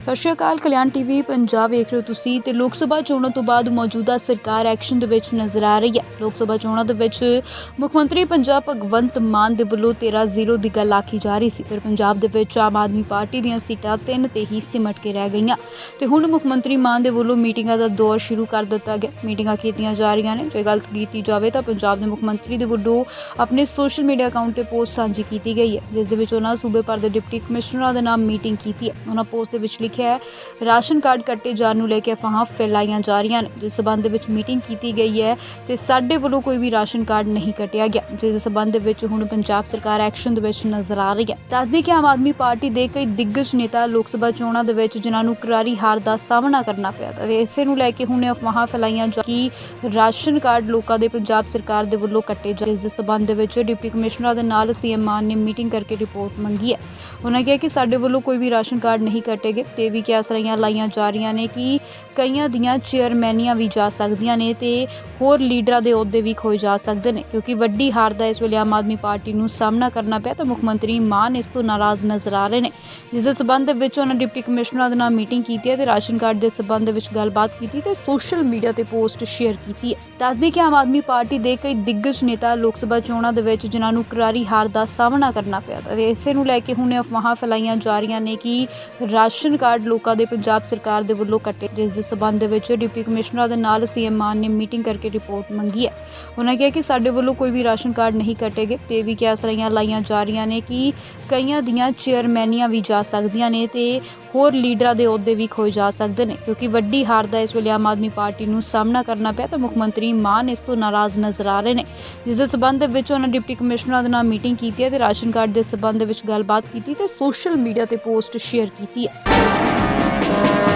ਸਤਿ ਸ਼੍ਰੀ ਅਕਾਲ, ਕਲਿਆਣ ਟੀਵੀ ਪੰਜਾਬ ਵੇਖ ਰਹੇ ਹੋ ਤੁਸੀਂ ਤੇ ਲੋਕ ਸਭਾ ਚੋਣਾਂ ਤੋਂ ਬਾਅਦ ਮੌਜੂਦਾ ਸਰਕਾਰ ਐਕਸ਼ਨ ਦੇ ਵਿੱਚ ਨਜ਼ਰ ਆ ਰਹੀ ਹੈ। ਲੋਕ ਸਭਾ ਚੋਣਾਂ ਦੇ ਵਿੱਚ ਮੁੱਖ ਮੰਤਰੀ ਪੰਜਾਬ ਭਗਵੰਤ ਮਾਨ ਦੇ ਵੱਲੋਂ 13-0 ਦੀ ਗੱਲ ਆਖੀ ਜਾ ਰਹੀ ਸੀ, ਪਰ ਪੰਜਾਬ ਦੇ ਵਿੱਚ ਆਮ ਆਦਮੀ ਪਾਰਟੀ ਦੀਆਂ ਸੀਟਾਂ ਤਿੰਨ ਤੇ ਹੀ ਸਿਮਟ ਕੇ ਰਹਿ ਗਈਆਂ ਤੇ ਹੁਣ ਮੁੱਖ ਮੰਤਰੀ ਮਾਨ ਦੇ ਵੱਲੋਂ ਮੀਟਿੰਗਾਂ ਦਾ ਦੌਰ ਸ਼ੁਰੂ ਕਰ ਦਿੱਤਾ ਗਿਆ। ਮੀਟਿੰਗਾਂ ਕੀਤੀਆਂ ਜਾ ਰਹੀਆਂ ਨੇ, ਜੇ ਗੱਲ ਕੀਤੀ ਜਾਵੇ ਤਾਂ ਪੰਜਾਬ ਦੇ ਮੁੱਖ ਮੰਤਰੀ ਦੇ ਵੱਲੋਂ ਆਪਣੇ ਸੋਸ਼ਲ ਮੀਡੀਆ ਅਕਾਊਂਟ ਤੇ ਪੋਸਟ ਸਾਂਝੀ ਕੀਤੀ ਗਈ ਹੈ, ਜਿਸ ਦੇ ਵਿੱਚ ਉਹਨਾਂ ਸੂਬੇ ਭਰ ਦੇ ਡਿਪਟੀ ਕਮਿਸ਼ਨਰਾਂ ਦੇ ਨਾਮ ਮੀਟਿੰਗ ਕੀਤੀ ਹੈ। ਉਹਨਾਂ ਪੋਸਟ ਦੇ ਵਿੱਚ ਲਿਖਿਆ ਹੈ। ਰਾਸ਼ਨ ਕਾਰਡ ਕੱਟੇ ਜਾਣ ਨੂੰ ਲੈ ਕੇ ਅਫਵਾਹਾਂ ਫੈਲਾਈਆਂ ਜਾ ਰਹੀਆਂ ਨੇ, ਜਿਸ ਸਬੰਧ ਵਿੱਚ ਮੀਟਿੰਗ ਕੀਤੀ ਗਈ ਹੈ ਤੇ ਸਾਡੇ ਵੱਲੋਂ ਕੋਈ ਵੀ ਰਾਸ਼ਨ ਕਾਰਡ ਨਹੀਂ ਕੱਟਿਆ ਗਿਆ, ਜਿਸ ਦੇ ਸਬੰਧ ਵਿੱਚ ਹੁਣ ਪੰਜਾਬ ਸਰਕਾਰ ਐਕਸ਼ਨ ਦੇ ਵਿੱਚ ਨਜ਼ਰ ਆ ਰਹੀ ਹੈ। ਦੱਸਦੀ ਕਿ ਆਮ ਆਦਮੀ ਪਾਰਟੀ ਦੇ ਕਈ ਦਿੱਗਜ ਨੇਤਾ ਲੋਕ ਸਭਾ ਚੋਣਾਂ ਦੇ ਵਿੱਚ, ਜਿਨ੍ਹਾਂ ਨੂੰ ਕਰਾਰੀ ਹਾਰ ਦਾ ਸਾਹਮਣਾ ਕਰਨਾ ਪਿਆ ਤੇ ਇਸੇ ਨੂੰ ਲੈ ਕੇ ਹੁਣ ਅਫਵਾਹਾਂ ਫੈਲਾਈਆਂ ਜਾ ਕਿ ਰਾਸ਼ਨ ਕਾਰਡ ਲੋਕਾਂ ਦੇ ਪੰਜਾਬ ਸਰਕਾਰ ਦੇ ਵੱਲੋਂ ਕੱਟੇ ਜਾ ਇਸ ਦੇ ਸਬੰਧ ਦੇ ਵਿੱਚ ਡਿਪਟੀ ਕਮਿਸ਼ਨਰਾਂ ਦੇ ਨਾਲ ਸੀਐਮ ਮਾਨ ਨੇ ਮੀਟਿੰਗ ਕਰਕੇ ਰਿਪੋਰਟ ਮੰਗੀ ਹੈ। ਉਹਨਾਂ ਕਿਹਾ ਕਿ ਸਾਡੇ ਵੱਲੋਂ ਕੋਈ ਵੀ ਰਾਸ਼ਨ ਕਾਰਡ ਨਹੀਂ ਕੱਟੇ ਗਏ ਤੇ ਵੀ ਕਿਹਾ ਸਰਾਈਆਂ ਲਾਈਆਂ ਜਾ ਰਹੀਆਂ ਨੇ ਕਿ ਕਈਆਂ ਦੀਆਂ ਚੇਅਰਮੈਨੀਆਂ ਵੀ ਜਾ ਸਕਦੀਆਂ ਨੇ ਤੇ ਹੋਰ ਲੀਡਰਾਂ ਦੇ ਅਹੁਦੇ ਵੀ ਖੋਏ ਜਾ ਸਕਦੇ ਨੇ, ਕਿਉਂਕਿ ਵੱਡੀ ਹਾਰ ਦਾ ਇਸ ਵੇਲੇ ਆਮ ਆਦਮੀ ਪਾਰਟੀ ਨੂੰ ਸਾਹਮਣਾ ਕਰਨਾ ਪਿਆ ਤਾਂ ਮੁੱਖ ਮੰਤਰੀ ਮਾਨ ਇਸ ਤੋਂ ਨਾਰਾਜ਼ ਨਜ਼ਰ ਆ ਰਹੇ ਨੇ। ਜਿਸ ਦੇ ਸਬੰਧ ਵਿੱਚ ਉਹਨਾਂ ਡਿਪਟੀ ਕਮਿਸ਼ਨਰਾਂ ਦੇ ਨਾਲ ਮੀਟਿੰਗ ਕੀਤੀ ਹੈ ਤੇ ਰਾਸ਼ਨ ਕਾਰਡ ਦੇ ਸਬੰਧ ਵਿੱਚ ਗੱਲਬਾਤ ਕੀਤੀ ਤੇ ਸੋਸ਼ਲ ਮੀਡੀਆ ਤੇ ਪੋਸਟ ਸ਼ੇਅਰ ਕੀਤੀ ਹੈ। ਦੱਸਦੀ ਕਿ ਆਮ ਆਦਮੀ ਪਾਰਟੀ ਦੇ ਕਈ ਦਿੱਗਜ ਨੇਤਾ ਲੋਕ ਸਭਾ ਚੋਣਾਂ ਦੇ ਵਿੱਚ ਜਿਨ੍ਹਾਂ ਨੂੰ ਕਰਾਰੀ ਹਾਰ ਦਾ ਸਾਹਮਣਾ ਕਰਨਾ ਪਿਆ, ਤੇ ਇਸੇ ਨੂੰ ਲੈ ਕੇ ਹੁਣ ਅਫਵਾਹਾਂ ਫੈਲਾਈਆਂ ਜਾ ਰਹੀਆਂ ਨੇ ਕਿ ਰਾਸ਼ਨ ਕਾਰਡ ਕਾਰਡ ਲੋਕਾਂ ਦੇ ਪੰਜਾਬ ਸਰਕਾਰ ਦੇ ਵੱਲੋਂ ਕੱਟੇ ਜਿਸ ਦੇ ਸਬੰਧ ਦੇ ਵਿੱਚ ਡਿਪਟੀ ਕਮਿਸ਼ਨਰਾਂ ਦੇ ਨਾਲ ਸੀਐਮ ਮਾਨ ਨੇ ਮੀਟਿੰਗ ਕਰਕੇ ਰਿਪੋਰਟ ਮੰਗੀ ਹੈ। ਉਹਨਾਂ ਕਿਹਾ ਕਿ ਸਾਡੇ ਵੱਲੋਂ ਕੋਈ ਵੀ ਰਾਸ਼ਨ ਕਾਰਡ ਨਹੀਂ ਕੱਟੇਗੇ ਤੇ ਵੀ ਕਿਹਾ ਸਰਾਈਆਂ ਲਾਈਆਂ ਜਾ ਰਹੀਆਂ ਨੇ ਕਿ ਕਈਆਂ ਦੀਆਂ ਚੇਅਰਮੈਨੀਆਂ ਵੀ ਜਾ ਸਕਦੀਆਂ ਨੇ ਤੇ ਹੋਰ ਲੀਡਰਾਂ ਦੇ ਅਹੁਦੇ ਵੀ ਖੋਏ ਜਾ ਸਕਦੇ ਨੇ, ਕਿਉਂਕਿ ਵੱਡੀ ਹਾਰ ਦਾ ਇਸ ਵੇਲੇ ਆਮ ਆਦਮੀ ਪਾਰਟੀ ਨੂੰ ਸਾਹਮਣਾ ਕਰਨਾ ਪਿਆ ਤਾਂ ਮੁੱਖ ਮੰਤਰੀ ਮਾਨ ਇਸ ਤੋਂ ਨਾਰਾਜ਼ ਨਜ਼ਰ ਆ ਰਹੇ ਨੇ। ਜਿਸ ਦੇ ਸਬੰਧ ਵਿੱਚ ਉਹਨਾਂ ਡਿਪਟੀ ਕਮਿਸ਼ਨਰਾਂ ਦੇ ਨਾਲ ਮੀਟਿੰਗ ਕੀਤੀ ਹੈ ਤੇ ਰਾਸ਼ਨ ਕਾਰਡ ਦੇ ਸਬੰਧ ਵਿੱਚ ਗੱਲਬਾਤ ਕੀਤੀ ਤੇ ਸੋਸ਼ਲ ਮੀਡੀਆ ਤੇ ਪੋਸਟ ਸ਼ੇਅਰ ਕੀਤੀ ਹੈ। Thank you.